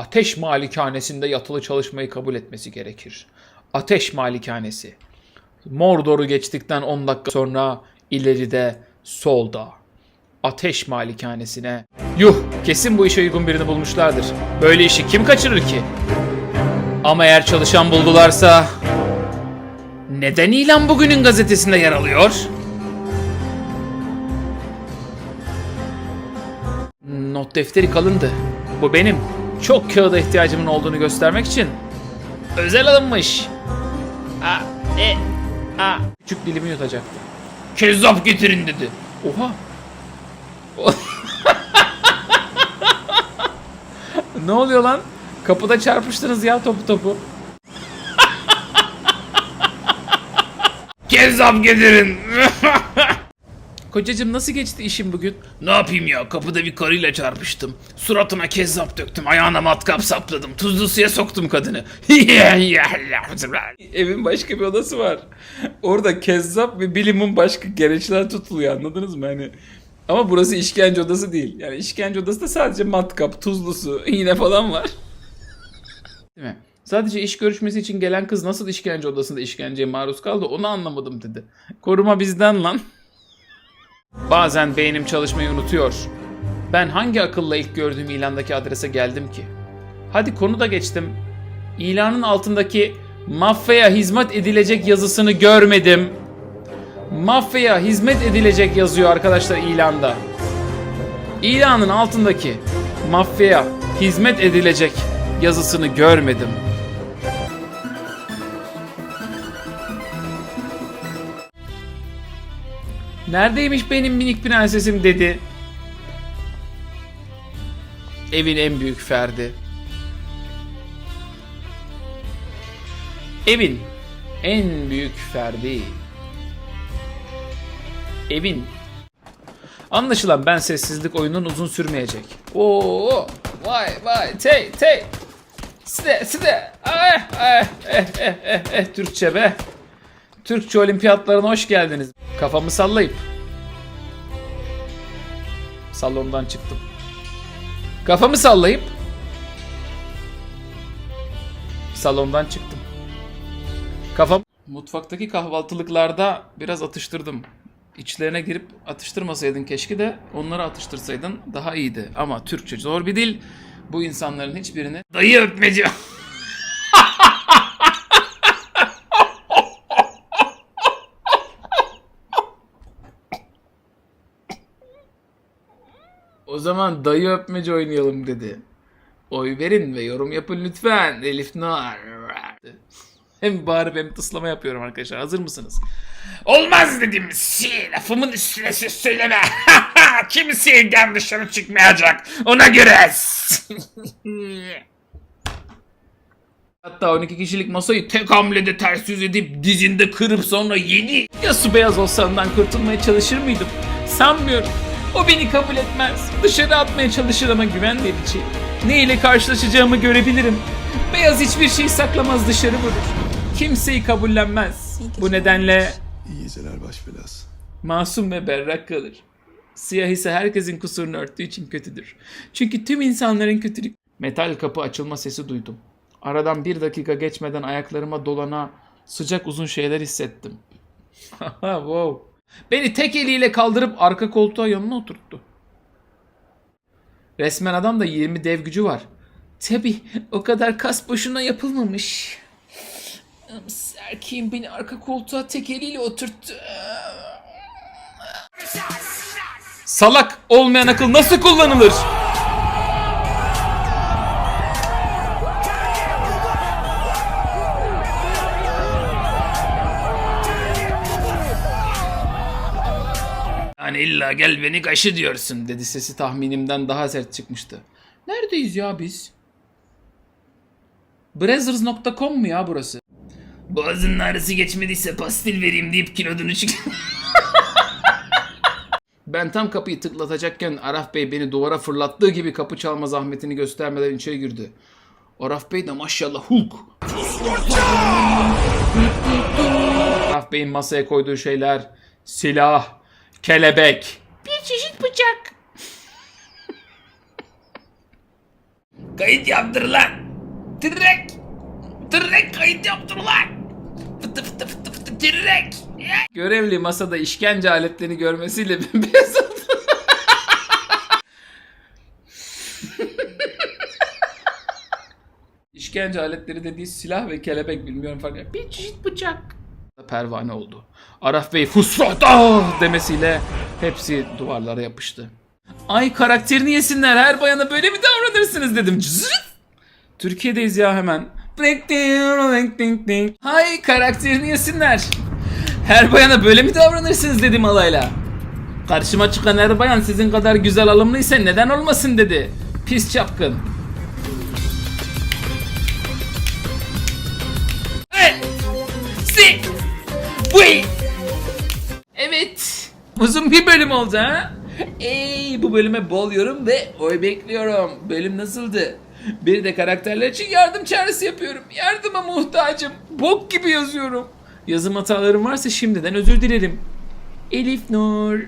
Ateş Malikanesi'nde yatılı çalışmayı kabul etmesi gerekir. Ateş Malikanesi. Mordor'u geçtikten 10 dakika sonra ileride solda. Ateş Malikanesine. Yuh kesin bu işe uygun birini bulmuşlardır. Böyle işi kim kaçırır ki? Ama eğer çalışan buldularsa... Neden ilan bugünün gazetesinde yer alıyor? Not defteri kalındı. Bu benim. Çok kağıda ihtiyacımın olduğunu göstermek için özel alınmış. A, e, a. Küçük dilimi yutacaktı. Kezzap getirin dedi. Oha. ne oluyor lan? Kapıda çarpıştınız ya topu topu. Kezzap getirin. Kocacığım nasıl geçti işin bugün? Ne yapayım ya kapıda bir karıyla çarpıştım. Suratına kezzap döktüm. Ayağına matkap sapladım. Tuzlu suya soktum kadını. Evin başka bir odası var. Orada kezzap ve bilimin başka gereçler tutuluyor anladınız mı? Hani ama burası işkence odası değil. Yani işkence odasında sadece matkap, tuzlu su, iğne falan var. Değil mi? Sadece iş görüşmesi için gelen kız nasıl işkence odasında işkenceye maruz kaldı onu anlamadım dedi. Koruma bizden lan. Bazen beynim çalışmayı unutuyor. Ben hangi akılla ilk gördüğüm ilandaki adrese geldim ki? Hadi konu da geçtim. İlanın altındaki mafyaya hizmet edilecek yazısını görmedim. Mafyaya hizmet edilecek yazıyor arkadaşlar ilanda. İlanın altındaki mafyaya hizmet edilecek yazısını görmedim. Neredeymiş benim minik prensesim dedi. Evin en büyük ferdi. Evin en büyük ferdi. Evin. Anlaşılan ben sessizlik oyunun uzun sürmeyecek. Oo, vay vay tey tey. Side side. Ah, ah, eh, eh, eh, eh, Türkçe be. Türkçe olimpiyatlarına hoş geldiniz. Kafamı sallayıp salondan çıktım. Kafamı sallayıp salondan çıktım. Kafam mutfaktaki kahvaltılıklarda biraz atıştırdım. İçlerine girip atıştırmasaydın keşke de onları atıştırsaydın daha iyiydi. Ama Türkçe zor bir dil. Bu insanların hiçbirini dayı öpmeci. O zaman dayı öpmece oynayalım dedi. Oy verin ve yorum yapın lütfen. Elif Nar. Hem bağırıp hem tıslama yapıyorum arkadaşlar. Hazır mısınız? Olmaz dedim. Si, lafımın üstüne söz söyleme. Kimse evden dışarı çıkmayacak. Ona göre. Hatta 12 kişilik masayı tek hamlede ters yüz edip dizinde kırıp sonra yedi. Ya su beyaz olsa ondan kurtulmaya çalışır mıydım? Sanmıyorum. O beni kabul etmez. Dışarı atmaya çalışır ama güven verici. Ne ile karşılaşacağımı görebilirim. Beyaz hiçbir şey saklamaz dışarı vurur. Kimseyi kabullenmez. Bu nedenle İyi geceler baş belası. masum ve berrak kalır. Siyah ise herkesin kusurunu örttüğü için kötüdür. Çünkü tüm insanların kötülük... Metal kapı açılma sesi duydum. Aradan bir dakika geçmeden ayaklarıma dolana sıcak uzun şeyler hissettim. wow. Beni tek eliyle kaldırıp arka koltuğa yanına oturttu. Resmen adam da 20 dev gücü var. Tabi o kadar kas boşuna yapılmamış. Erkeğin beni arka koltuğa tek eliyle oturttu. Salak olmayan akıl nasıl kullanılır? İlla gel beni kaşı diyorsun dedi sesi tahminimden daha sert çıkmıştı. Neredeyiz ya biz? Brazzers.com mu ya burası? Boğazının ağrısı geçmediyse pastil vereyim deyip kilodunu çık... Ben tam kapıyı tıklatacakken Araf Bey beni duvara fırlattığı gibi kapı çalma zahmetini göstermeden içeri girdi. Araf Bey de maşallah Hulk. Araf Bey'in masaya koyduğu şeyler silah, kelebek, bir çeşit bıçak. Kayıt yaptır lan. Direkt. Direkt kayıt yaptır lan. Fıtı fıtı fıtı fıtı direkt. Görevli masada işkence aletlerini görmesiyle bembeyaz oldu. İşkence aletleri dediği silah ve kelebek bilmiyorum fark Bir çeşit bıçak. Pervane oldu. Araf Bey fusrat ah demesiyle hepsi duvarlara yapıştı. Ay karakterini yesinler her bayana böyle mi davranırsınız dedim. Türkiye'deyiz ya hemen. Hay karakterini yesinler. Her bayana böyle mi davranırsınız dedim alayla. Karşıma çıkan her bayan sizin kadar güzel alımlıysa neden olmasın dedi. Pis çapkın. Uzun bir bölüm oldu ha? Ey bu bölüme bol yorum ve oy bekliyorum. Bölüm nasıldı? Bir de karakterler için yardım çağrısı yapıyorum. Yardıma muhtacım. Bok gibi yazıyorum. Yazım hatalarım varsa şimdiden özür dilerim. Elif Nur.